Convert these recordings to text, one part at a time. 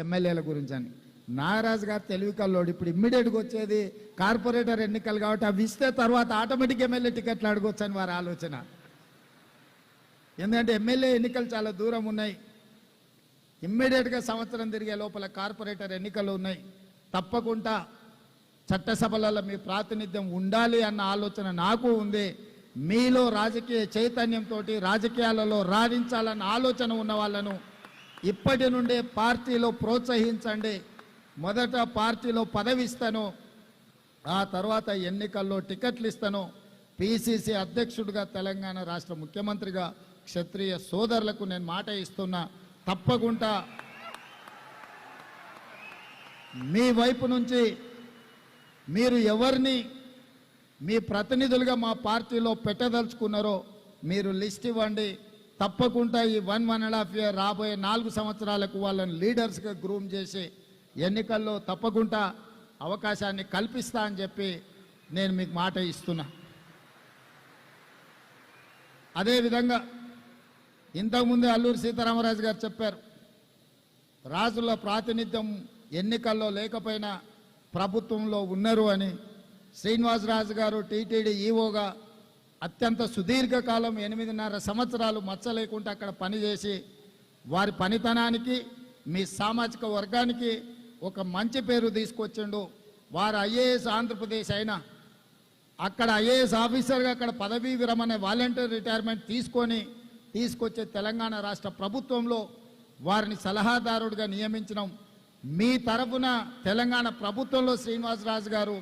ఎమ్మెల్యేల గురించి అని. నాగరాజు గారు తెలివి కల్లోడు. ఇప్పుడు ఇమ్మీడియట్గా వచ్చేది కార్పొరేటర్ ఎన్నికలు కాబట్టి అవి ఇస్తే తర్వాత ఆటోమేటిక్ ఎమ్మెల్యే టికెట్లు అడగొచ్చు అని వారి ఆలోచన. ఎందుకంటే ఎమ్మెల్యే ఎన్నికలు చాలా దూరం ఉన్నాయి. ఇమ్మీడియట్గా సంవత్సరం తిరిగే లోపల కార్పొరేటర్ ఎన్నికలు ఉన్నాయి. తప్పకుండా చట్టసభలలో మీ ప్రాతినిధ్యం ఉండాలి అన్న ఆలోచన నాకు ఉంది. మీలో రాజకీయ చైతన్యంతో రాజకీయాలలో రాణించాలన్న ఆలోచన ఉన్న వాళ్ళను ఇప్పటి నుండే పార్టీలో ప్రోత్సహించండి. మొదట పార్టీలో పదవి ఇస్తాను ఆ తర్వాత ఎన్నికల్లో టికెట్లు ఇస్తాను పిసిసి అధ్యక్షుడిగా తెలంగాణ రాష్ట్ర ముఖ్యమంత్రిగా క్షత్రియ సోదరులకు నేను మాట ఇస్తున్నా. తప్పకుండా మీ వైపు నుంచి మీరు ఎవరిని మీ ప్రతినిధులుగా మా పార్టీలో పెట్టదలుచుకున్నారో మీరు లిస్ట్ ఇవ్వండి. తప్పకుండా ఈ one one and half year రాబోయే నాలుగు సంవత్సరాలకు వాళ్ళని లీడర్స్గా గ్రూమ్ చేసి ఎన్నికల్లో తప్పకుండా అవకాశాన్ని కల్పిస్తా అని చెప్పి నేను మీకు మాట ఇస్తున్నా. అదేవిధంగా ఇంతకుముందే అల్లూరి సీతారామరాజు గారు చెప్పారు రాజుల ప్రాతినిధ్యం ఎన్నికల్లో లేకపోయినా ప్రభుత్వంలో ఉన్నారు అని. శ్రీనివాసరాజు గారు టీటీడీ ఈవోగా అత్యంత సుదీర్ఘకాలం ఎనిమిదిన్నర సంవత్సరాలు మచ్చ లేకుండా అక్కడ పనిచేసి వారి పనితనానికి మీ సామాజిక వర్గానికి ఒక మంచి పేరు తీసుకొచ్చిండు. వారు ఐఏఎస్ ఆంధ్రప్రదేశ్ అయినా అక్కడ ఐఏఎస్ ఆఫీసర్గా అక్కడ పదవీ విరమణ వాలంటీర్ రిటైర్మెంట్ తీసుకొని తీసుకొచ్చే తెలంగాణ రాష్ట్ర ప్రభుత్వంలో వారిని సలహాదారుడిగా నియమించడం మీ తరపున తెలంగాణ ప్రభుత్వంలో శ్రీనివాసరాజు గారు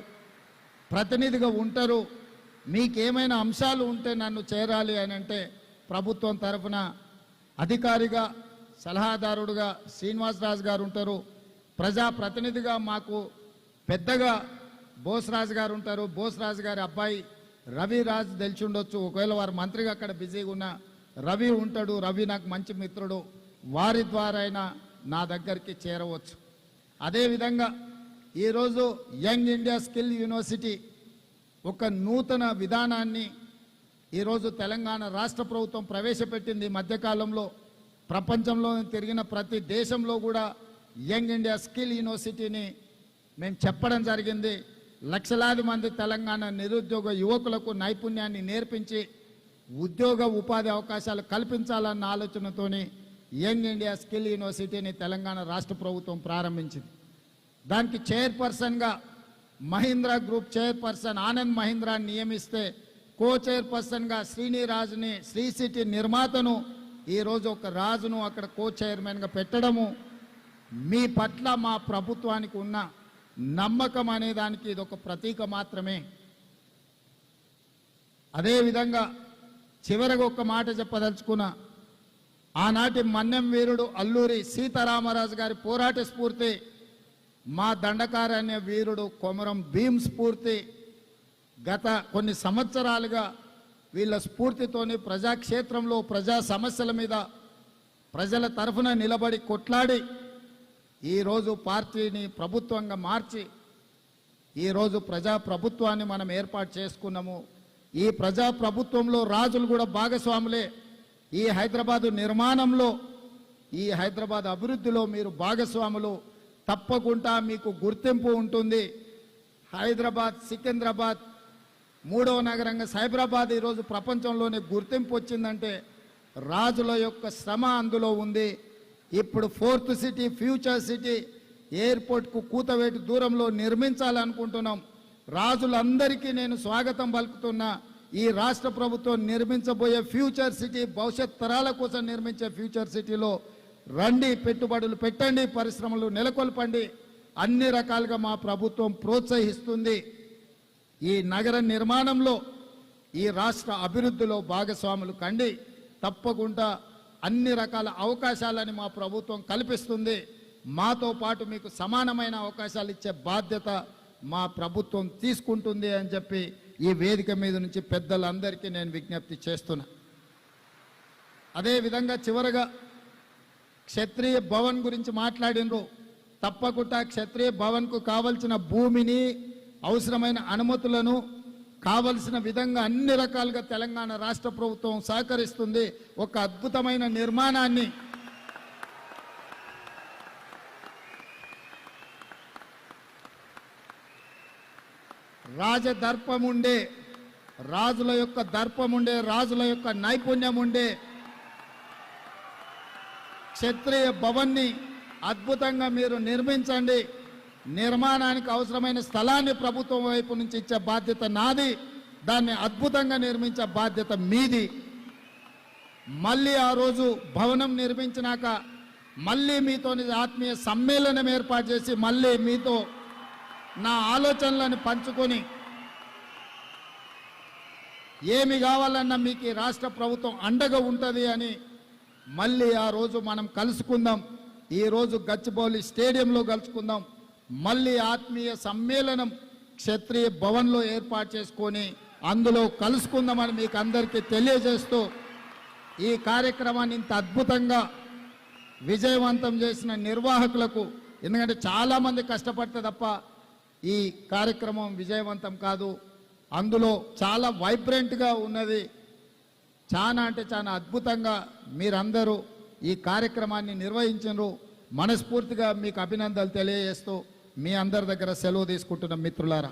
ప్రతినిధిగా ఉంటారు. మీకేమైనా అంశాలు ఉంటే నన్ను చేరాలి అని అంటే ప్రభుత్వం తరఫున అధికారిగా సలహాదారుడుగా శ్రీనివాసరాజు గారు ఉంటారు. ప్రజా ప్రతినిధిగా మాకు పెద్దగా బోస్రాజు గారు ఉంటారు. బోస్రాజు గారి అబ్బాయి రవి రాజు తెలిసి ఉండొచ్చు. ఒకవేళ వారు మంత్రిగా అక్కడ బిజీగా ఉన్న రవి ఉంటాడు. రవి నాకు మంచి మిత్రుడు. వారి ద్వారా అయినా నా దగ్గరికి చేరవచ్చు. అదేవిధంగా ఈరోజు యంగ్ ఇండియా స్కిల్ యూనివర్సిటీ ఒక నూతన విధానాన్ని ఈరోజు తెలంగాణ రాష్ట్ర ప్రభుత్వం ప్రవేశపెట్టింది. మధ్యకాలంలో ప్రపంచంలో తిరిగిన ప్రతి దేశంలో కూడా యంగ్ ఇండియా స్కిల్ యూనివర్సిటీని మేము చెప్పడం జరిగింది. లక్షలాది మంది తెలంగాణ నిరుద్యోగ యువకులకు నైపుణ్యాన్ని నేర్పించి ఉద్యోగ ఉపాధి అవకాశాలు కల్పించాలన్న ఆలోచనతోని యంగ్ ఇండియా స్కిల్ యూనివర్సిటీని తెలంగాణ రాష్ట్ర ప్రభుత్వం ప్రారంభించింది. దానికి చైర్పర్సన్గా మహీంద్రా గ్రూప్ చైర్పర్సన్ ఆనంద్ మహీంద్రాని నియమిస్తే కో చైర్పర్సన్గా శ్రీనిరాజుని శ్రీ సిటీ నిర్మాతను ఈరోజు ఒక రాజును అక్కడ కో చైర్మన్గా పెట్టడము మీ పట్ల మా ప్రభుత్వానికి ఉన్న నమ్మకం అనే దానికి ఇది ఒక ప్రతీక మాత్రమే. అదేవిధంగా చివరకు ఒక మాట చెప్పదలుచుకున్నా ఆనాటి మన్నెం వీరుడు అల్లూరి సీతారామరాజు గారి పోరాట స్ఫూర్తి మా దండకారణ్య వీరుడు కొమరం భీమ్ స్ఫూర్తి గత కొన్ని సంవత్సరాలుగా వీళ్ళ స్ఫూర్తితోని ప్రజాక్షేత్రంలో ప్రజా సమస్యల మీద ప్రజల తరఫున నిలబడి కొట్లాడి ఈరోజు పార్టీని ప్రభుత్వంగా మార్చి ఈరోజు ప్రజా ప్రభుత్వాన్ని మనం ఏర్పాటు చేసుకున్నాము. ఈ ప్రజా ప్రభుత్వంలో రాజులు కూడా భాగస్వాములే. ఈ హైదరాబాదు నిర్మాణంలో ఈ హైదరాబాద్ అభివృద్ధిలో మీరు భాగస్వాములు. తప్పకుండా మీకు గుర్తింపు ఉంటుంది. హైదరాబాద్ సికింద్రాబాద్ మూడవ నగరంగా సైబరాబాద్ ఈరోజు ప్రపంచంలోనే గుర్తింపు వచ్చిందంటే రాజుల యొక్క శ్రమ అందులో ఉంది. ఇప్పుడు ఫోర్త్ సిటీ ఫ్యూచర్ సిటీ ఎయిర్పోర్ట్కు కూతవేటు దూరంలో నిర్మించాలనుకుంటున్నాం. రాజులందరికీ నేను స్వాగతం పలుకుతున్నా. ఈ రాష్ట్ర ప్రభుత్వం నిర్మించబోయే ఫ్యూచర్ సిటీ భవిష్యత్ తరాల కోసం నిర్మించే ఫ్యూచర్ సిటీలో రండి పెట్టుబడులు పెట్టండి పరిశ్రమలు నెలకొల్పండి. అన్ని రకాలుగా మా ప్రభుత్వం ప్రోత్సహిస్తుంది. ఈ నగర నిర్మాణంలో ఈ రాష్ట్ర అభివృద్ధిలో భాగస్వాములు కండి. తప్పకుండా అన్ని రకాల అవకాశాలని మా ప్రభుత్వం కల్పిస్తుంది. మాతో పాటు మీకు సమానమైన అవకాశాలు ఇచ్చే బాధ్యత మా ప్రభుత్వం తీసుకుంటుంది అని చెప్పి ఈ వేదిక మీద నుంచి పెద్దలందరికీ నేను విజ్ఞప్తి చేస్తున్నా. అదేవిధంగా చివరగా క్షత్రియ భవన్ గురించి మాట్లాడినరు. తప్పకుండా క్షత్రియ భవన్కు కావలసిన భూమిని అవసరమైన అనుమతులను కావలసిన విధంగా అన్ని రకాలుగా తెలంగాణ రాష్ట్ర ప్రభుత్వం సహకరిస్తుంది. ఒక అద్భుతమైన నిర్మాణాన్ని. రాజదర్పముండే రాజుల యొక్క దర్పముండే ఉండే రాజుల యొక్క నైపుణ్యం ఉండే క్షత్రియ భవన్ని అద్భుతంగా మీరు నిర్మించండి. నిర్మాణానికి అవసరమైన స్థలాన్ని ప్రభుత్వం వైపు నుంచి ఇచ్చే బాధ్యత నాది. దాన్ని అద్భుతంగా నిర్మించే బాధ్యత మీది. మళ్ళీ ఆ రోజు భవనం నిర్మించినాక మళ్ళీ మీతో ఆత్మీయ సమ్మేళనం ఏర్పాటు చేసి మళ్ళీ మీతో నా ఆలోచనలను పంచుకొని ఏమి కావాలన్నా మీకు రాష్ట్ర ప్రభుత్వం అండగా ఉంటుంది అని మళ్ళీ ఆ రోజు మనం కలుసుకుందాం. ఈ రోజు గచ్చిబౌలి స్టేడియంలో కలుసుకుందాం. మళ్ళీ ఆత్మీయ సమ్మేళనం క్షత్రియ భవన్లో ఏర్పాటు చేసుకొని అందులో కలుసుకుందామని మీకు అందరికీ తెలియజేస్తూ ఈ కార్యక్రమాన్ని ఇంత అద్భుతంగా విజయవంతం చేసిన నిర్వాహకులకు ఎందుకంటే చాలామంది కష్టపడితే తప్ప ఈ కార్యక్రమం విజయవంతం కాదు. అందులో చాలా వైబ్రెంట్గా ఉన్నది చాలా అంటే చాలా అద్భుతంగా మీరందరూ ఈ కార్యక్రమాన్ని నిర్వహించరు మనస్ఫూర్తిగా మీకు అభినందనలు తెలియజేస్తూ మీ అందరి దగ్గర సెలవు తీసుకుంటున్న మిత్రులారా.